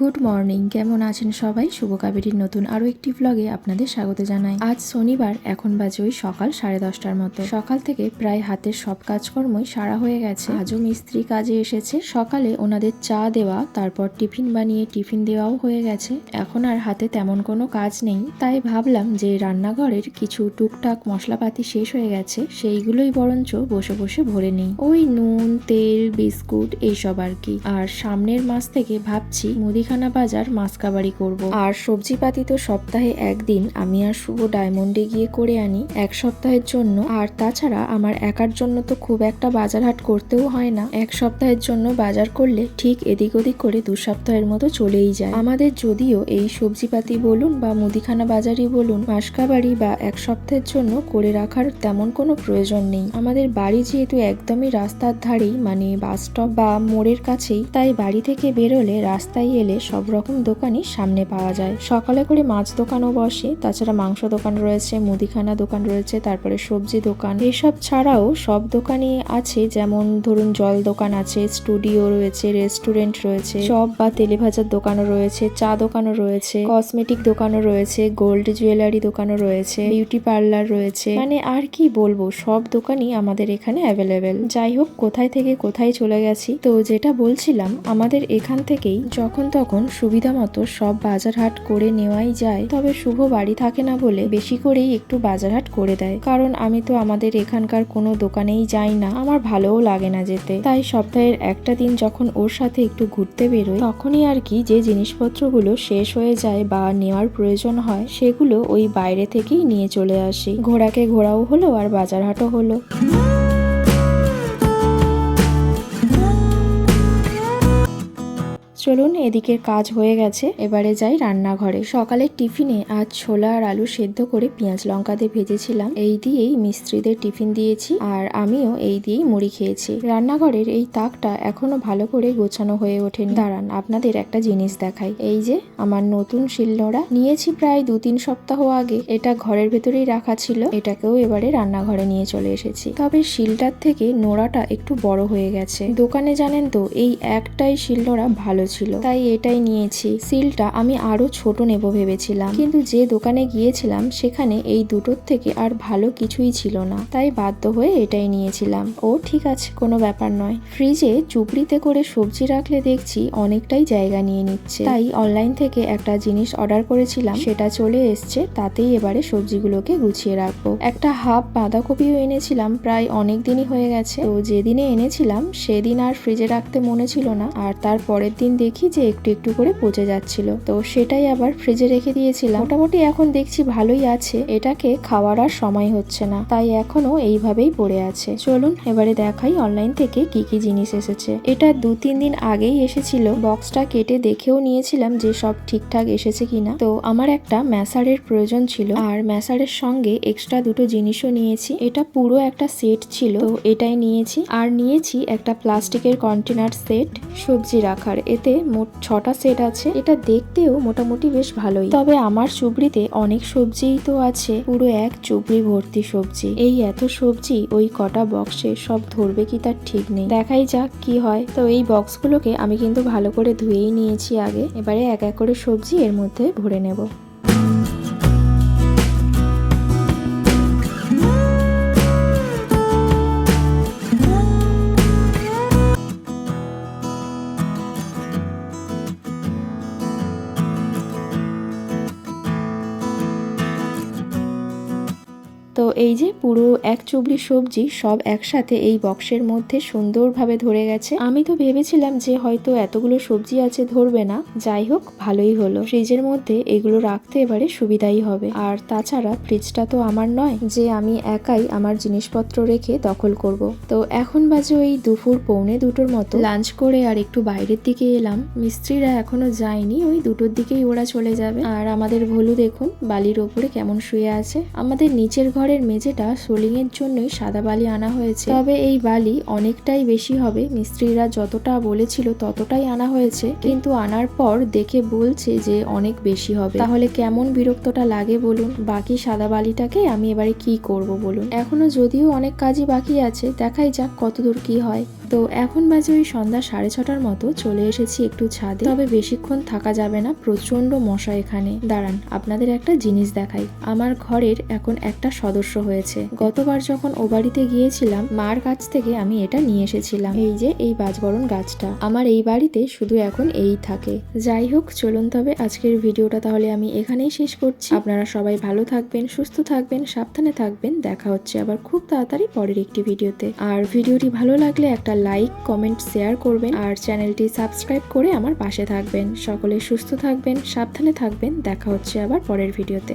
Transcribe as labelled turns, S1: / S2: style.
S1: Good morning. কেমন আছেন সবাই? শুভ কাবেরীর নতুন আরও একটি ব্লগে আপনাদের স্বাগত জানাই। আজ শনিবার, এখন বাজে ওই সকাল সাড়ে দশটার মতো। সকাল থেকে প্রায় হাতের সব কাজকর্মই সারা হয়ে গেছে। আজও মিস্ত্রি কাজে এসেছে। সকালে ওনাদের চা দেওয়া, তারপর টিফিন বানিয়ে টিফিন দেওয়াও হয়ে গেছে। এখন আর হাতে তেমন কোনো কাজ নেই। তাই ভাবলাম যে রান্নাঘরের কিছু টুকটাক মশলাপাতি শেষ হয়ে গেছে। সেইগুলোই বরঞ্চ বসে বসে ভরে নিই। ওই নুন, তেল, বিস্কুট, এইসব আর কি। আর সামনের মাস থেকে ভাবছি মুদিখানা বাজার মাসকাবাড়ি করব। আর সবজিপাতি তো সপ্তাহে একদিন। আমি আর শুভ ডায়মন্ডে গিয়ে করে আনি এক সপ্তাহের জন্য। আর তাছাড়া আমার একার জন্য তো খুব একটা বাজার হাট করতেও হয় না। এক সপ্তাহের জন্য বাজার করলে ঠিক এদিক ওদিক করে দু সপ্তাহের মতো চলেই যায়। আমাদের যদিও এই সবজিপাতি বলুন বা মুদিখানা বাজারই বলুন, মাসকাবাড়ি বা এক সপ্তাহের জন্য করে রাখার তেমন কোনো প্রয়োজন নেই। আমাদের বাড়ি যেহেতু একদমই রাস্তার ধারেই মানে বাস স্টপ বা মোড়ের কাছেই, তাই বাড়ি থেকে বেরোলে রাস্তায় এলে সব রকম দোকানই সামনে পাওয়া যায়। সকালে করে মাছ দোকানও বসে, তাছাড়া মাংস দোকান রয়েছে, মুদিখানা দোকান রয়েছে, তারপরে সবজি দোকান। এসব ছাড়াও সব দোকানই আছে, যেমন ধরুন জল দোকান আছে, স্টুডিও রয়েছে, রেস্টুরেন্ট রয়েছে, চপ বা তেলে ভাজার দোকানও রয়েছে, চা দোকানও রয়েছে, কসমেটিক দোকানও রয়েছে, গোল্ড জুয়েলারি দোকানও রয়েছে, বিউটি পার্লার রয়েছে। মানে আর কি বলব, সব দোকানই আমাদের এখানে অ্যাভেলেবেল। যাই হোক, কোথায় থেকে কোথায় চলে গেছি, তো যেটা বলছিলাম, আমাদের এখান থেকেই যখন তখন সুবিধা মতো সব বাজার হাট করে নেওয়াই যায়, তবে শুভ বাড়ি থাকে না বলে বেশি করেই একটু বাজার হাট করে দেয়। কারণ আমি তো আমাদের এখানকার কোনো দোকানেই যাই না, আমার ভালোও লাগে না যেতে। তাই সপ্তাহের একটা দিন যখন ওর সাথে একটু ঘুরতে বেরোই, তখনই আর কি যে জিনিসপত্রগুলো শেষ হয়ে যায় বা নেওয়ার প্রয়োজন হয়, সেগুলো ওই বাইরে থেকেই নিয়ে চলে আসি। ঘোড়াকে ঘোরাও হলো আর বাজার হাটও হলো। চলুন, এদিকের কাজ হয়ে গেছে। এবারে যাই রান্নাঘরে। সকালের টিফিনে আজ ছোলা আর আলু সেদ্ধ করে পেঁয়াজ লঙ্কা দিয়ে ভেজেছিলাম। এই দিয়েই মিস্ত্রিদের টিফিন দিয়েছি আর আমিও এই দিয়েই মুড়ি খেয়েছি। রান্নাঘরের এই তাকটা এখনও ভালো করে গোছানো হয়ে ওঠেনি। দাঁড়ান, আপনাদের একটা জিনিস দেখাই। এই যে, আমার নতুন শিলনোড়া। নিয়েছি প্রায় দু তিন সপ্তাহ আগে। এটা ঘরের ভেতরেই রাখা ছিল। এটাকেও এবারে রান্নাঘরে নিয়ে চলে এসেছি। তবে শিলটার থেকে নোড়াটা একটু বড় হয়ে গেছে। দোকানে জানেন তো, এই একটাই শিলনোড়া ভালো ছিল তাই এটাই নিয়েছি। সিলটা আমি আরও ছোট নেব ভেবেছিলাম। কিন্তু যে দোকানে গিয়েছিলাম, সেখানে এই দুটোর থেকে আর ভালো কিছুই ছিল না। তাই বাধ্য হয়ে এটাই নিয়েছিলাম। ও ঠিক আছে, কোনো ব্যাপার নয়। ফ্রিজে চুপড়িতে করে সবজি রাখলে দেখছি অনেকটাই জায়গা নিয়ে নিচ্ছে। তাই অনলাইন থেকে একটা জিনিস অর্ডার করেছিলাম। সেটা চলে এসছে। তাতেই এবারে সবজিগুলোকে গুছিয়ে রাখব। একটা হাফ বাঁধাকপিও এনেছিলাম। প্রায় অনেক দিনই হয়ে গেছে। তো যেদিনে এনেছিলাম, সেদিন আর ফ্রিজে রাখতে মনে ছিল না। আর তার পরের দিন দেখি যে একটু একটু করে পচে যাচ্ছিল। তো সেটাই আবার ফ্রিজে রেখে দিয়েছিলাম। মোটামুটি এখন দেখছি ভালোই আছে। এটাকে খাওয়ার আর সময় হচ্ছে না। তাই এখনও এইভাবেই পড়ে আছে। চলুন এবারে দেখাই অনলাইন থেকে কি কি জিনিস এসেছে। এটা দু তিন দিন আগেই এসেছিল। বক্সটা কেটে দেখেও নিয়েছিলাম যে সব ঠিকঠাক এসেছে কিনা। তো আমার একটা ম্যাসারের প্রয়োজন ছিল। আর ম্যাসারের সঙ্গে এক্সট্রা দুটো জিনিসও নিয়েছি। এটা পুরো একটা সেট ছিল। তো এটাই নিয়েছি। আর নিয়েছি একটা প্লাস্টিকের কন্টেনার সেট সবজি রাখার এতে মোট ছটা সেট আছে। এটা দেখতেও মোটামুটি বেশ ভালোই। তবে আমার চুবড়িতে অনেক সবজিই তো আছে। পুরো এক চুবড়ি ভর্তি সবজি। এই এত সবজি ওই কটা বক্সে সব ধরবে কি তার ঠিক নেই। দেখাই যাক কি হয়। তো এই বক্সগুলোকে আমি কিন্তু ভালো করে ধুয়েই নিয়েছি আগে। এবারে এক এক করে সবজি এর মধ্যে ভরে নেব। তো এই যে পুরো এক চুবড়ি সবজি সব একসাথে এই বক্সের মধ্যে সুন্দরভাবে ধরে গেছে। আমি তো ভেবেছিলাম যে হয়তো এতগুলো সবজি আছে ধরবে না। যাই হোক, ভালোই হলো। ফ্রিজের মধ্যে এগুলো রাখতে এবারে সুবিধাই হবে। আর তাছাড়া ফ্রিজটা তো আমার নয়, যে আমি একাই আমার জিনিসপত্র রেখে দখল করব। তো এখন বাজে ওই দুপুর পৌনে দুটোর মতো। লাঞ্চ করে আর একটু বাইরের দিকে এলাম। মিস্ত্রিরা এখনও যায়নি, ওই দুটোর দিকেই ওরা চলে যাবে। আর আমাদের ভলু দেখুন, বালির ওপরে কেমন শুয়ে আছে। আমাদের নিচের ঘরের মেঝেটা সোলিং এর জন্যই সাদা বালি আনা হয়েছে। তবে এই বালি অনেকটাই বেশি হবে, মিস্ত্রিরা যতটা বলেছিল ততটাই আনা হয়েছে। কিন্তু আনার পর দেখে বলছে যে অনেক বেশি হবে। তাহলে কেমন বিরক্তটা লাগে বলুন? বাকি সাদা বালিটাকে আমি এবারে কি করব বলুন? এখনও যদিও অনেক কাজই বাকি আছে, দেখাই যাক কতদূর কি হয়। তো এখন বাজে ওই সন্ধ্যা সাড়ে ছটার মতো, চলে এসেছি একটু ছাদে। তবে বেশিক্ষণ থাকা যাবে না প্রচণ্ড মশা এখানে। দাঁড়ান, আপনাদের একটা জিনিস দেখাই। আমার ঘরের এখন একটা সদস্য হয়েছে। গতবার যখন ও বাড়িতে গিয়েছিলাম, মার কাছ থেকে আমি এটা নিয়ে এসেছিলাম। এই যে, এই বাজবরণ গাছটা। আমার এই বাড়িতে শুধু এখন এই থাকে। যাই হোক, চলুন তবে আজকের ভিডিওটা তাহলে আমি এখানেই শেষ করছি। আপনারা সবাই ভালো থাকবেন, সুস্থ থাকবেন, সাবধানে থাকবেন। দেখা হচ্ছে আবার খুব তাড়াতাড়ি পরের একটি ভিডিওতে। আর ভিডিওটি ভালো লাগলে একটা লাইক, কমেন্ট, শেয়ার করবেন আর চ্যানেলটি সাবস্ক্রাইব করে আমার পাশে থাকবেন। সকলে সুস্থ থাকবেন, সাবধানে থাকবেন। দেখা হচ্ছে আবার পরের ভিডিওতে।